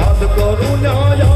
હદ કરું ન્યાય